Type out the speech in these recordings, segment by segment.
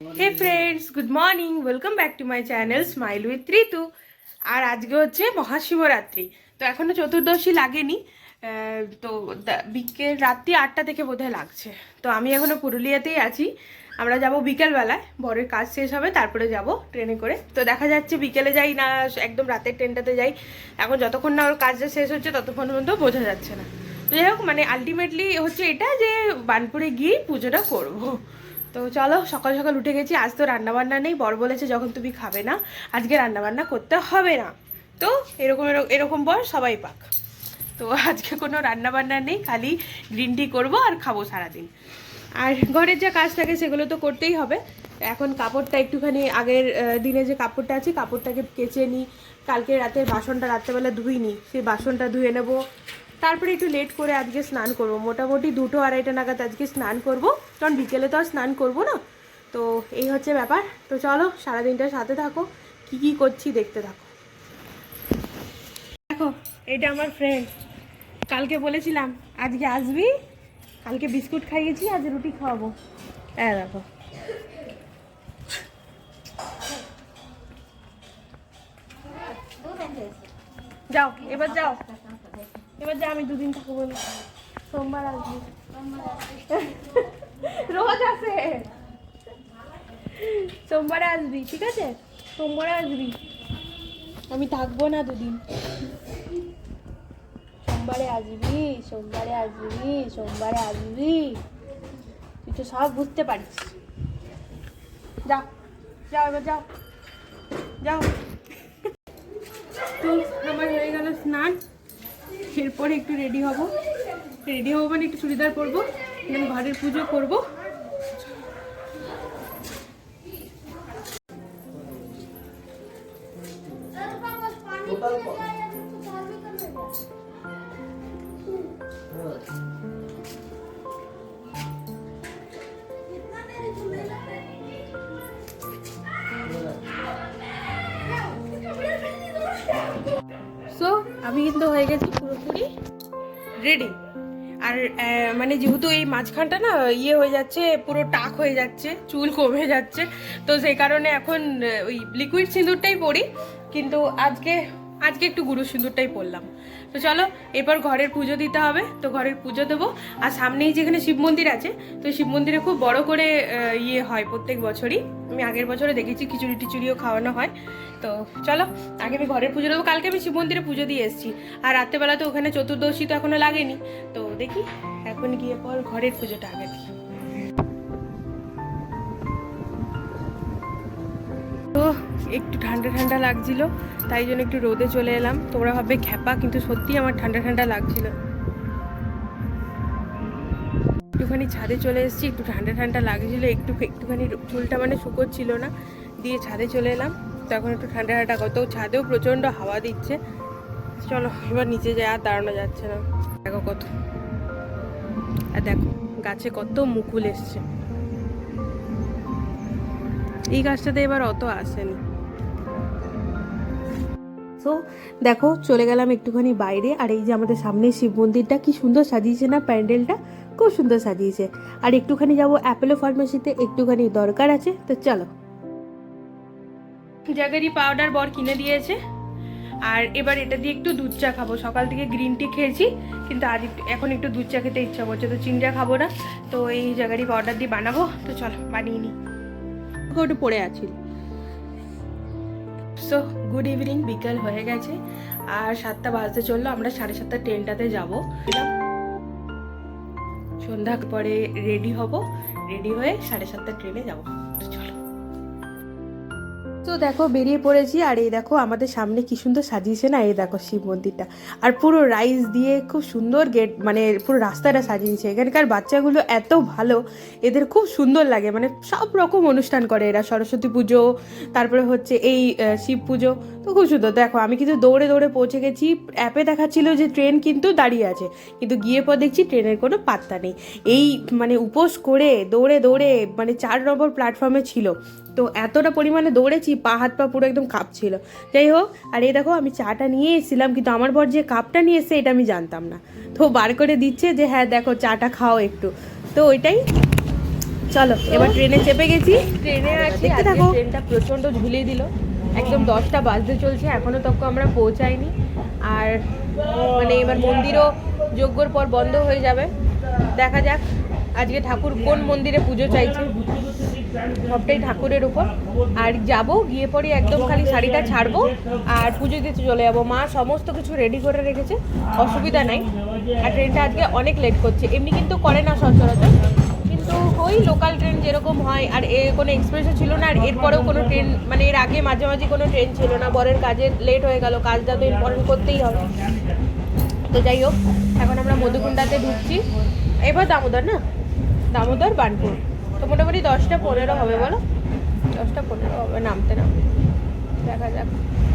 Hey friends good morning welcome back to my channel smile with Ritu আর আজকে হচ্ছে মহাশিবরাত্রি। তো এখনও চতুর্দশী লাগেনি। তো বিকেল রাত্রি আটটা থেকে বোধহয় লাগছে। তো আমি এখনও পুরুলিয়াতেই আছি। আমরা যাব বিকেলবেলায়। বরের কাজ শেষ হবে, তারপরে যাব ট্রেনে করে। তো দেখা যাচ্ছে বিকেলে যাই না, একদম রাতের ট্রেনটাতে যাই। এখন যতক্ষণ না ওর কাজটা শেষ হচ্ছে, ততক্ষণ পর্যন্ত বোঝা যাচ্ছে না। তো যাই হোক মানে আলটিমেটলি হচ্ছে এটা যে বানপুরে গিয়ে পুজোটা করব। তো চলো, সকাল সকাল উঠে গেছি। আজ তো রান্নাবান্না নেই, বর বলেছে যখন তুমি খাবে না, আজকে রান্নাবান্না করতে হবে না। তো এরকম, এরকম- বর, সবাই পাক। তো আজকে কোনো রান্নাবান্না নেই, খালি গ্রিন টি করব আর খাব সারাদিন। আর ঘরের যা কাজ থাকে, সেগুলো তো করতেই হবে। এখন কাপড়টা একটুখানি আগের দিনে যে কাপড়টা আছে, কাপড়টাকে কেচে নিই। কালকে রাতের বাসনটা রাত্রেবেলা ধুই নিই। সেই বাসনটা ধুয়ে নেব। তারপরে একটু লেট করে আজকে স্নান করব। মোটামুটি দুটো আড়াইটা নাগাদ আজকে স্নান করব। কারণ বিকেলে তো আর স্নান করব না। তো এই হচ্ছে ব্যাপার। তো চলো, সারাদিনটা সাথে থাকো। কি কি করছি দেখতে থাকো। দেখো, এটা আমার ফ্রেন্ড কালকে বলেছিলাম, আজকে আসবি? কালকে বিস্কুট খাইয়েছি আজ রুটি খাওয়াবো। হ্যাঁ দেখো। যাও, এবার যাও। এবার যা, আমি দুদিন থাকব বলি সোমবার আসবি রোজ আসে। সোমবারে আসবি, ঠিক আছে? সোমবারে আসবি। আমি থাকব না দুদিন। সোমবারে আসবি সোমবারে আসবি সোমবারে আসবি। তুই তো সব বুঝতে পারিস। যাও যাও এবার যাও যাও তো আমার হয়ে গেল স্নান। এরপরে একটু রেডি হব। রেডি হব মানে একটু চুড়িদার পরবো দেন ঘরের পুজো করব। সো আমি কিন্তু হয়ে গেছি। রেডি আর মানে যেহেতু এই মাঝখানটা না ইয়ে হয়ে যাচ্ছে, পুরো টাক হয়ে যাচ্ছে, চুল কমে যাচ্ছে, তো সেই কারণে এখন ওই লিকুইড সিঁদুরটাই পরি। কিন্তু আজকে আজকে একটু গুরু সিঁদুরটাই পরলাম। তো চলো, এরপর ঘরের পুজো দিতে হবে। তো ঘরের পুজো দেবো। আর সামনেই যেখানে শিব মন্দির আছে, তো শিব মন্দিরে খুব বড় করে ইয়ে হয় প্রত্যেক বছরই। আমি আগের বছরে দেখেছি খিচুড়ি টিচুড়িও খাওয়ানো হয়। তো চলো, আগে আমি ঘরের পুজো দেবো। কালকে আমি শিব মন্দিরে পুজো দিয়ে এসেছি। আর রাত্রেবেলা তো ওখানে চতুর্দশী তো এখনও লাগেনি। তো দেখি, এখন গিয়ে পর ঘরের পুজোটা আগে দিই তো একটু ঠান্ডা ঠান্ডা লাগছিল, তাই জন্য একটু রোদে চলে এলাম। তোমরা ভাববে খ্যাপা, কিন্তু সত্যি আমার ঠান্ডা ঠান্ডা লাগছিল। একটুখানি ছাদে চলে এসেছি, একটু ঠান্ডা ঠান্ডা লাগছিল, একটু একটুখানি চুলটা মানে শুকোচ্ছিল না, দিয়ে ছাদে চলে এলাম। তো এখন একটু ঠান্ডা ঠান্ডা কত ছাদেও প্রচণ্ড হাওয়া দিচ্ছে। চলো, এবার নিচে যায়, আর দাঁড়ানো যাচ্ছে না। দেখো কত আর দেখো, গাছে কত মুকুল এসছে। এই গাছটাতে এবার অত আসেনি। সো দেখো চলে গেলাম একটুখানি বাইরে আর এই যে আমাদের সামনে শিব মন্দিরটা কি সুন্দর সাজিয়েছে না প্যান্ডেলটা খুব সুন্দর সাজিয়েছে। আর একটুখানি যাব অ্যাপেলো ফার্মেসিতে একটুখানি দরকার আছে তো চলো। জাগারি পাউডার বর কিনে দিয়েছে আর এবার এটা দিয়ে একটু দুধ চা খাব। সকাল থেকে গ্রিন টি খেয়েছি কিন্তু আজ একটু এখন একটু দুধ চা খেতে ইচ্ছা করছে তো চিনি চা খাব না। তো এই জাগারি পাউডার দিয়ে বানাবো তো চলো বানিয়ে নিই। ওটা পড়ে আছি। সো গুড ইভিনিং বিকাল হয়ে গেছে। আর সাতটা বাজতে চলল, আমরা সাড়ে সাতটা ট্রেনটাতে যাব। সন্ধ্যা পরে রেডি হব। রেডি হয়ে সাড়ে সাতটা ট্রেনে যাব। তো দেখো বেরিয়ে পড়েছি আর এই দেখো আমাদের সামনে কি সুন্দর সাজিয়েছে না? এই দেখো শিব মন্দিরটা। আর পুরো রাইস দিয়ে খুব সুন্দর গেট মানে পুরো রাস্তাটা সাজিয়েছে। এখানকার বাচ্চাগুলো এত ভালো, এদের খুব সুন্দর লাগে। মানে সব রকম অনুষ্ঠান করে এরা। সরস্বতী পুজো, তারপরে হচ্ছে এই শিব পুজো, তো খুব সুন্দর। দেখো, আমি কিন্তু দৌড়ে দৌড়ে পৌঁছে গেছি। অ্যাপে দেখাচ্ছিল যে ট্রেন কিন্তু দাঁড়িয়ে আছে। কিন্তু গিয়ে পর দেখছি ট্রেনের কোনো পাত্তা নেই। এই মানে উপোস করে দৌড়ে দৌড়ে মানে চার নম্বর প্ল্যাটফর্মে ছিল। তো এতটা পরিমাণে দৌড়েছি পা হাত পা পুরো একদম কাঁপছিল। যাই হোক আর এই দেখো আমি চাটা নিয়ে এসেছিলাম কিন্তু আমার বর যে কাপটা নিয়ে এসে এটা আমি জানতাম না। তো বার করে দিচ্ছে যে হ্যাঁ দেখো চাটা খাও একটু। তো ওইটাই। চলো এবার ট্রেনে চেপে গেছি। ট্রেনে আছি আজকে ট্রেনটা প্রচণ্ড ঝুলিয়ে দিল। একদম দশটা বাজতে চলছে এখনও তখন আমরা পৌঁছাইনি। আর মানে এবার মন্দিরও যজ্ঞর পর বন্ধ হয়ে যাবে। দেখা যাক আজকে ঠাকুর কোন মন্দিরে পুজো চাইছে। সবটাই ঠাকুরের উপর। আর যাব, গিয়ে পরে একদম খালি শাড়িটা ছাড়বো আর পুজো দিতে চলে যাব। মা সমস্ত কিছু রেডি করে রেখেছে, অসুবিধা নাই। আর ট্রেনটা আজকে অনেক লেট করছে। এমনি কিন্তু করে না সচরাচর, কিন্তু ওই লোকাল ট্রেন যেরকম হয়, আর এ কোনো এক্সপ্রেসও ছিল না, আর এরপরেও কোনো ট্রেন মানে এর আগে মাঝে মাঝে কোনো ট্রেন ছিল না। বরের কাজে লেট হয়ে গেল, কাজটা তো ইম্পর্টেন্ট করতেই হবে। তো যাই হোক, এখন আমরা মধুকুণ্ডাতে ঢুকছি। এবার দামোদর না? দামোদর বানপুর তো মোটামুটি দশটা পনেরো হবে, বলো? দশটা পনেরো হবে, নামতে নামতে। দেখা যাক।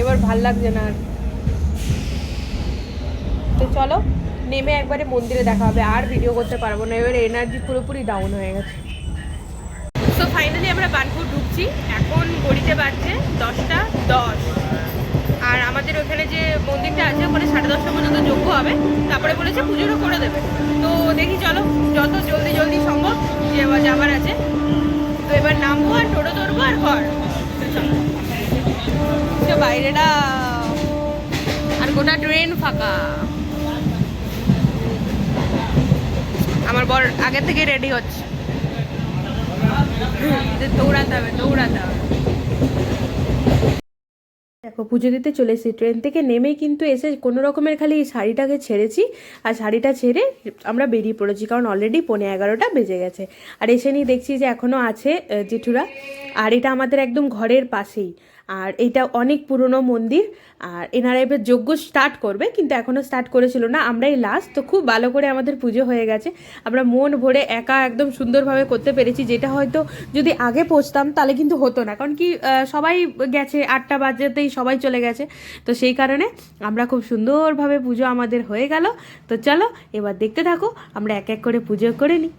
এবার ভালো লাগছে না আর। তো চলো, নেমে একবারে মন্দিরে দেখা হবে। আর ভিডিও করতে পারব না। এবার এনার্জি পুরোপুরি ডাউন হয়ে গেছে। সো ফাইনালি আমরা বানপুর ঢুকছি। এখন ঘড়িতে বাজছে দশটা দশ। আর আমাদের ওখানে যে মন্দিরটা আছে, ওখানে সাড়ে দশটা পর্যন্ত যোগ্য হবে। তারপরে বলেছে পুজোটা করে দেবে। তো দেখি চলো, যত জলদি জলদি সম্ভব যে যাবার আছে। তো এবার নামবো আর টোটো ধরবো আর ঘর। চলো। বাইরেটা, আর গোটা ট্রেন ফাঁকা। আমার বর আগে থেকে রেডি হচ্ছে। দৌড়াতে হবে দৌড়াতে হবে। পুজো দিতে চলে এসেছি। ট্রেন থেকে নেমেই কিন্তু এসে কোনো রকমের খালি শাড়িটাকে ছেড়েছি আর শাড়িটা ছেড়ে আমরা বেরিয়ে পড়েছি কারণ অলরেডি পনে এগারোটা বেজে গেছে। আর এসে নিয়ে দেখছি যে এখনও আছে জেঠুরা। আর এটা আমাদের একদম ঘরের পাশেই। আর এটা অনেক পুরনো মন্দির, আর এনারা এবার যজ্ঞ স্টার্ট করবে, কিন্তু এখনও স্টার্ট করেছিল না, আমরাই লাস্ট তো খুব ভালো করে আমাদের পুজো হয়ে গেছে। আমরা মন ভরে একা একদম সুন্দরভাবে করতে পেরেছি, যেটা হয়তো যদি আগে পৌঁছতাম, তাহলে কিন্তু হতো না। কারণ কি সবাই গেছে, আটটা বাজতেই সবাই চলে গেছে। তো সেই কারণে আমরা খুব সুন্দরভাবে পুজো আমাদের হয়ে গেল। তো চলো, এবার দেখতে থাকো, আমরা এক এক করে পুজো করে নিই।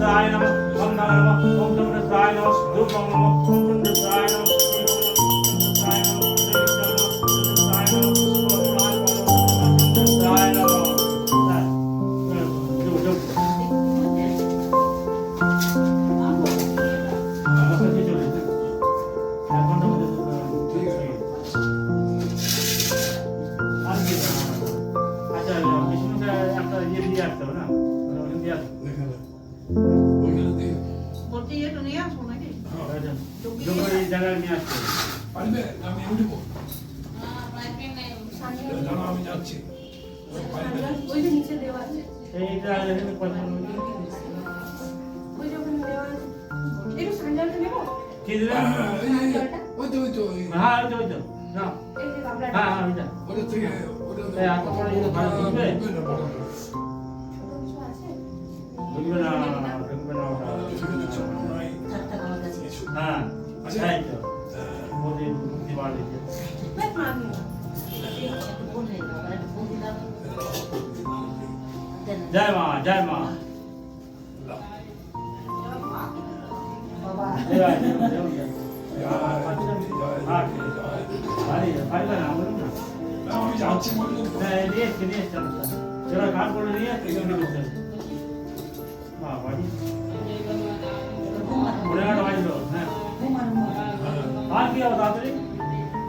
శ్రీకృష్ణాయ నమ ఓం నమ నమ ఓం కృష్ణాయ నమ ఓం నమ నమ ఓం కృష్ణాయ నమ আচ্ছা বিষ্ণুটা একটা ইয়ে দিয়ে আসতে হবে না দিয়ে আসতে বলছি নিয়ে আসব নাকি? জায়গায় নিয়ে আসতে পারবে? আমি উঠবো আমি যাচ্ছি। ওই যে নিচে দেওয়া আছে। এইটা এখানে পয়সা ওই যে ওখানে দেওয়া আছে। একটু সান্ডালটা নেব? কি দিলেন? ওই তো ওই তো হ্যাঁ ওই তো ওই তো। না। এই যে গামলাটা। হ্যাঁ হ্যাঁ ওইটা ওটা থেকে এই ভালো না, না ওটা। হ্যাঁ আচ্ছা। এই তো মোদি মুক্তি মানি বাবা দেন জয় মা জয় মা বাবা জয় জয় জয় জয় আর কি হবে তাড়াতাড়ি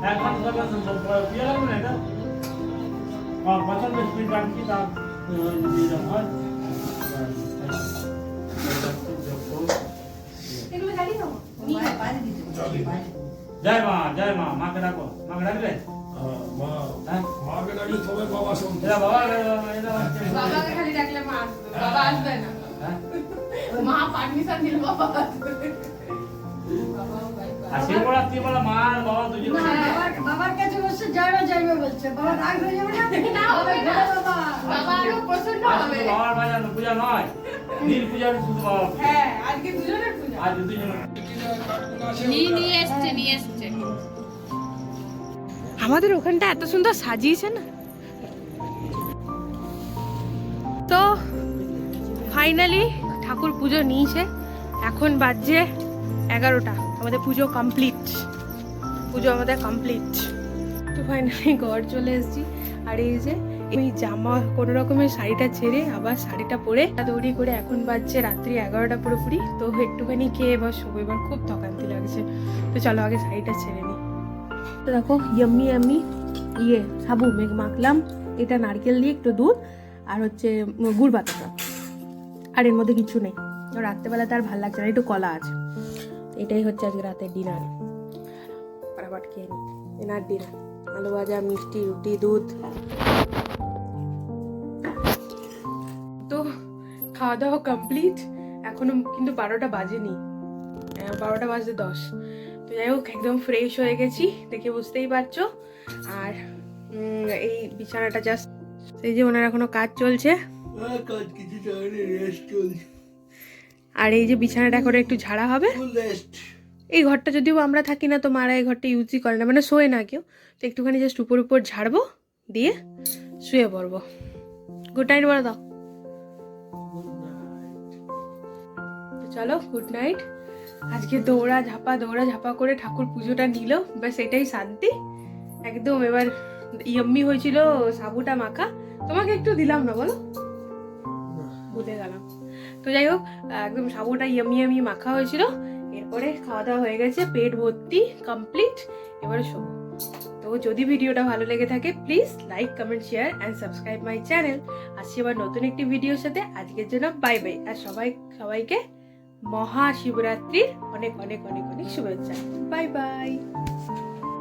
এক ঘণ্টা ধরে দিয়ে লাগবে না এটা আর প্রচণ্ড স্পিড রাখছি তার দিয়ে দেওয়া হয় এগুলো জানি না বাইরে বাইরে দিতে চলে। বাইরে জয় মা জয় মা মাকে ডাকো মাকে ডাকলে হ্যাঁ, মা হ্যাঁ মাকে ডাকলে তবে বাবা শুনবে এরা বাবা এরা হচ্ছে বাবাকে খালি ডাকলে মা আসবে বাবা আসবে আর শিবরাত্রি বলে মা আর বাবা দুজন বাবার বাবার কাছে বসে যাইবে যাইবে বলছে। বাবা রাগ হয়ে যাবে না? না, হবে না। বাবা বাবা। আরও প্রচণ্ড হবে। বাবার বাজার পূজা নয়। নীল পূজার শুধু বাবা হ্যাঁ আজকে দুজনের পূজা। আজ দুজন কাঠগুলো নিয়ে এসছে নিয়ে এসছে। আমাদের ওখানটা এত সুন্দর সাজিয়েছে না? তো ফাইনালি ঠাকুর পুজো নিয়েছে। এখন বাজছে এগারোটা। আমাদের পুজো কমপ্লিট পুজো আমাদের কমপ্লিট তো ফাইনালি ঘর চলে এসেছি। আর এই যে, এই জামা কোনো রকমের শাড়িটা ছেড়ে আবার শাড়িটা পরে দৌড়ি করে এখন বাজছে রাত্রি এগারোটা পুরোপুরি। তো একটুখানি খেয়ে এবার শোবো, এবার খুব থকান্তি লাগছে। তো চলো আগে শাড়িটা ছেড়ে নিই। তো দেখো ইয়াম্মি ইয়াম্মি ইয়ে সাবু, মেঘ মাখলাম। এটা নারকেল দিয়ে একটু দুধ আর হচ্ছে গুড় বাতাসা আর এর মধ্যে কিছু নেই। রাত্রেবেলা তার ভালো লাগছে না, একটু কলা আছে। এটাই হচ্ছে আজকে রাতের ডিনার ফটাফট খেয়ে নিই এনার ডিনার আলু ভাজা, মিষ্টি, রুটি, দুধ। তো খাওয়া দাওয়া কমপ্লিট এখনও কিন্তু বারোটা বাজেনি। বারোটা বাজতে দশ। তো যাই হোক, একদম ফ্রেশ হয়ে গেছি, দেখে বুঝতেই পারছ। আর এই বিছানাটা জাস্ট এই যে ওনার এখনও কাজ চলছে। কাজ কিছু রেস্ট চলছে। আর এই যে বিছানাটা এখন একটু ঝাড়া হবে। এই ঘরটা যদিও আমরা থাকি না তো মারা এই ঘরটা ইউজই করে না। মানে শোয় না কেউ। তো একটুখানি জাস্ট উপর উপর ঝাড়বো দিয়ে শুয়ে পড়ব। গুড নাইট বলে দাও। চলো গুড নাইট আজকে দৌড়া ঝাপা দৌড়া ঝাপা করে ঠাকুর পুজোটা নিল। ব্যাস এটাই শান্তি। একদম এবার ইয়াম্মি হয়েছিল সাবুটা মাখা। তোমাকে একটু দিলাম না বলো? ভুলে গেলাম। তো যাই হোক, একদম সাবুটা ইয়ামি ইয়ামি মাখা হয়েছিল। এরপরে খাওয়া দাওয়া হয়ে গেছে, পেট ভর্তি কমপ্লিট এবারে শোবো। তো যদি ভিডিওটা ভালো লেগে থাকে please like comment share and subscribe my channel আসছি আবার নতুন একটি ভিডিওর সাথে। আজকের জন্য বাই বাই আর সবাই, সবাইকে মহাশিবরাত্রির অনেক অনেক অনেক অনেক শুভেচ্ছা। Bye bye